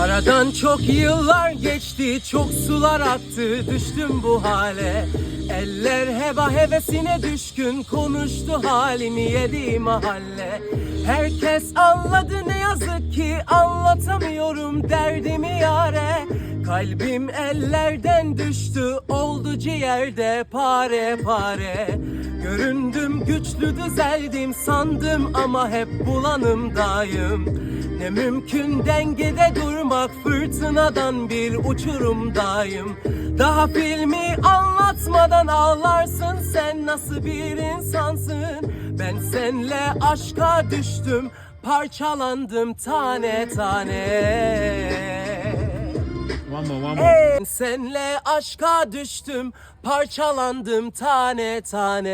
Aradan çok yıllar geçti, çok sular aktı, düştüm bu hale. Eller heba hevesine düşkün, konuştu halini yedi mahalle. Herkes anladı ne yazık ki, anlatamıyorum derdimi yare. Kalbim ellerden düştü, oldu ciğerde pare pare. Göründüm güçlü düzeldim sandım ama hep bulanımdayım. Ne mümkün dengede durmak fırtınadan bir uçurumdayım. Daha filmi anlatmadan ağlarsın sen nasıl bir insansın? Ben senle aşka düştüm parçalandım tane tane More. Ben senle aşka düştüm parçalandım tane tane